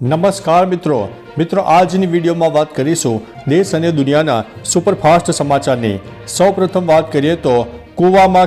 નમસ્કાર મિત્રો. મિત્રો, આજની વિડીયોમાં વાત કરીશું દેશ અને દુનિયાના સુપરફાસ્ટ સમાચારની. સૌપ્રથમ વાત કરીએ તો કૂવામાં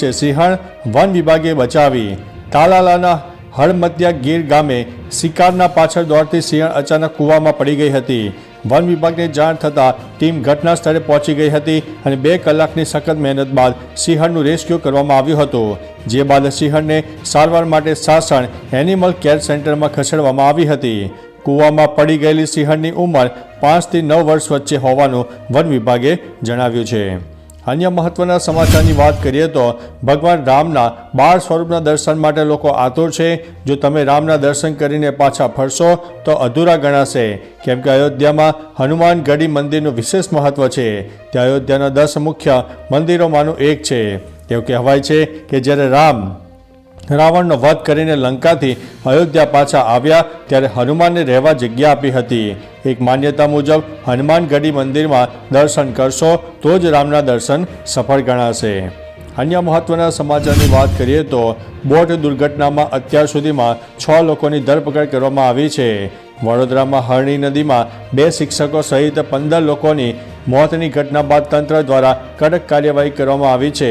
છે સિંહણ, વન વિભાગે બચાવી. તાલાલાના હળમતિયા ગીર ગામે શિકારના પાછળ દોડતી સિંહણ અચાનક કૂવામાં પડી ગઈ હતી. વન વિભાગને જાણ થતાં ટીમ ઘટના સ્થળે પહોંચી ગઈ હતી અને બે કલાકની સખત મહેનત બાદ સિંહણનું રેસ્ક્યુ કરવામાં આવ્યું હતું. જે બાદ સિંહણને સારવાર માટે સાસણ એનિમલ કેર સેન્ટરમાં ખસેડવામાં આવી હતી. કૂવામાં પડી ગયેલી સિંહણની ઉંમર પાંચથી નવ વર્ષ વચ્ચે હોવાનું વન વિભાગે જણાવ્યું છે. અન્ય મહત્વના સમાચારની વાત કરીએ તો ભગવાન રામના બાળ સ્વરૂપના દર્શન માટે લોકો આતુર છે. જો તમે રામના દર્શન કરીને પાછા ફરશો, તો અધૂરા ગણાશે. કેમ કે અયોધ્યામાં હનુમાન ગઢી મંદિરનું વિશેષ મહત્વ છે. તે અયોધ્યાના દસ મુખ્ય મંદિરોમાંનું એક છે. તેવું કહેવાય છે કે જ્યારે રામ રાવણનો વધ કરીને લંકાથી અયોધ્યા પાછા આવ્યા ત્યારે હનુમાનને રહેવા જગ્યા આપી હતી. એક માન્યતા મુજબ હનુમાનગઢી મંદિરમાં દર્શન કરશો તો જ રામના દર્શન સફળ ગણાશે. અન્ય મહત્વના સમાચારની વાત કરીએ તો બોટ દુર્ઘટનામાં અત્યાર સુધીમાં છ લોકોની ધરપકડ કરવામાં આવી છે. વડોદરામાં હરણી નદીમાં બે શિક્ષકો સહિત પંદર લોકોની મોતની ઘટના બાદ તંત્ર દ્વારા કડક કાર્યવાહી કરવામાં આવી છે.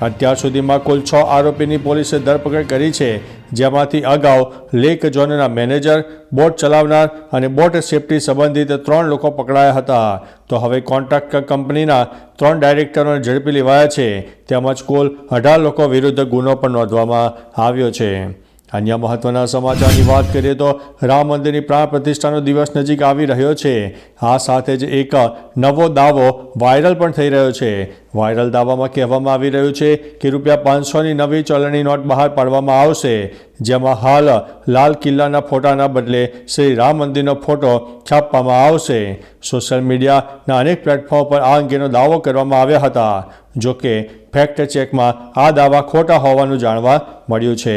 અત્યાર સુધીમાં કુલ છ આરોપીની પોલીસે ધરપકડ કરી છે, જેમાંથી અગાઉ લેક ઝોનના મેનેજર, બોટ ચલાવનાર અને બોટ સેફટી સંબંધિત ત્રણ લોકો પકડાયા હતા. તો હવે કોન્ટ્રાક્ટર કંપનીના ત્રણ ડાયરેક્ટરોને ઝડપી લેવાયા છે, તેમજ કુલ અઢાર લોકો વિરુદ્ધ ગુનો પણ નોંધવામાં આવ્યો છે. અન્ય મહત્વના સમાચારની વાત કરીએ તો રામ મંદિરની પ્રાણ પ્રતિષ્ઠાનો દિવસ નજીક આવી રહ્યો છે. આ સાથે જ એક નવો દાવો વાયરલ પણ થઈ રહ્યો છે. વાયરલ દાવામાં કહેવામાં આવી રહ્યું છે કે રૂપિયા પાંચસોની નવી ચલણી નોટ બહાર પાડવામાં આવશે, જેમાં હાલ લાલ કિલ્લાના ફોટાના બદલે શ્રી રામ મંદિરનો ફોટો છાપવામાં આવશે. સોશિયલ મીડિયાના અનેક પ્લેટફોર્મ પર આ અંગેનો દાવો કરવામાં આવ્યા હતા. જો કે ફેક્ટ ચેકમાં આ દાવા ખોટા હોવાનું જાણવા મળ્યું છે.